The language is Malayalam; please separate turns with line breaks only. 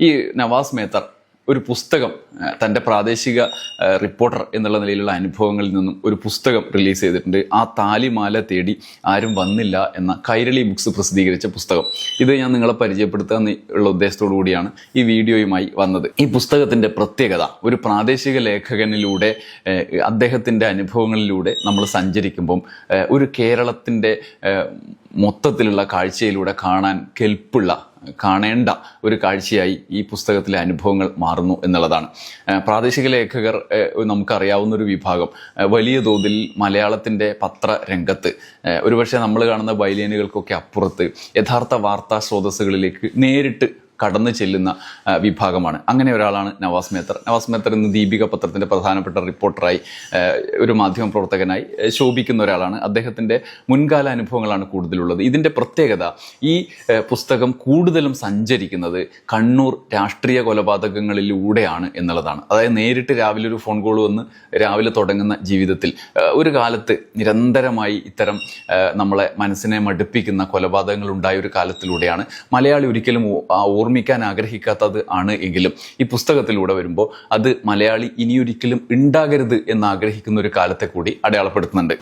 ഈ നവാസ് മേത്തർ ഒരു പുസ്തകം തന്റെ പ്രാദേശിക റിപ്പോർട്ടർ എന്നുള്ള നിലയിലുള്ള അനുഭവങ്ങളിൽ നിന്നും ഒരു പുസ്തകം റിലീസ് ചെയ്തിട്ടുണ്ട്. ആ താലിമാല തേടി ആരും വന്നില്ല എന്ന കൈരളി ബുക്സ് പ്രസിദ്ധീകരിച്ച പുസ്തകം. ഇത് ഞാൻ നിങ്ങളെ പരിചയപ്പെടുത്തുക എന്നുള്ള ഉദ്ദേശത്തോടു കൂടിയാണ് ഈ വീഡിയോയുമായി വന്നത്. ഈ പുസ്തകത്തിന്റെ പ്രത്യേകത ഒരു പ്രാദേശിക ലേഖകനിലൂടെ അദ്ദേഹത്തിന്റെ അനുഭവങ്ങളിലൂടെ നമ്മൾ സഞ്ചരിക്കുമ്പം ഒരു കേരളത്തിന്റെ മൊത്തത്തിലുള്ള കാഴ്ചയിലൂടെ കാണാൻ കെൽപ്പുള്ള കാണേണ്ട ഒരു കാഴ്ചയായി ഈ പുസ്തകത്തിലെ അനുഭവങ്ങൾ മാറുന്നു എന്നുള്ളതാണ്. പ്രാദേശിക ലേഖകർ നമുക്കറിയാവുന്ന ഒരു വിഭാഗം. വലിയ തോതിൽ മലയാളത്തിന്റെ പത്രരംഗത്ത് ഒരുപക്ഷെ നമ്മൾ കാണുന്ന ബൈലേനുകൾക്കൊക്കെ അപ്പുറത്ത് യഥാർത്ഥ വാർത്താ സ്രോതസ്സുകളിലേക്ക് നേരിട്ട് കടന്നു ചെല്ലുന്ന വിഭാഗമാണ്. അങ്ങനെ ഒരാളാണ് നവാസ് മേത്തർ. നവാസ് മേത്തർ ഇന്ന് ദീപിക പത്രത്തിന്റെ പ്രധാനപ്പെട്ട റിപ്പോർട്ടറായി ഒരു മാധ്യമ പ്രവർത്തകനായി ശോഭിക്കുന്ന ഒരാളാണ്. അദ്ദേഹത്തിന്റെ മുൻകാല അനുഭവങ്ങളാണ് കൂടുതലുള്ളത്. ഇതിന്റെ പ്രത്യേകത ഈ പുസ്തകം കൂടുതലും സഞ്ചരിക്കുന്നത് കണ്ണൂർ രാഷ്ട്രീയ കൊലപാതകങ്ങളിലൂടെയാണ് എന്നുള്ളതാണ്. അതായത് നേരിട്ട് രാവിലെ ഒരു ഫോൺ കോൾ വന്ന് രാവിലെ തുടങ്ങുന്ന ജീവിതത്തിൽ ഒരു കാലത്ത് നിരന്തരമായി ഇത്തരം നമ്മളെ മനസ്സിനെ മടുപ്പിക്കുന്ന കൊലപാതകങ്ങൾ ഉണ്ടായ ഒരു കാലത്തിലൂടെയാണ്. മലയാളി ഒരിക്കലും ആ ഓർമ്മിക്കാൻ ആഗ്രഹിക്കാത്തത് ആണ് എങ്കിലും ഈ പുസ്തകത്തിലൂടെ വരുമ്പോൾ അത് മലയാളി ഇനിയൊരിക്കലും ഉണ്ടാകരുത് എന്ന് ആഗ്രഹിക്കുന്ന ഒരു കാലത്തെ കൂടി അടയാളപ്പെടുത്തുന്നുണ്ട്.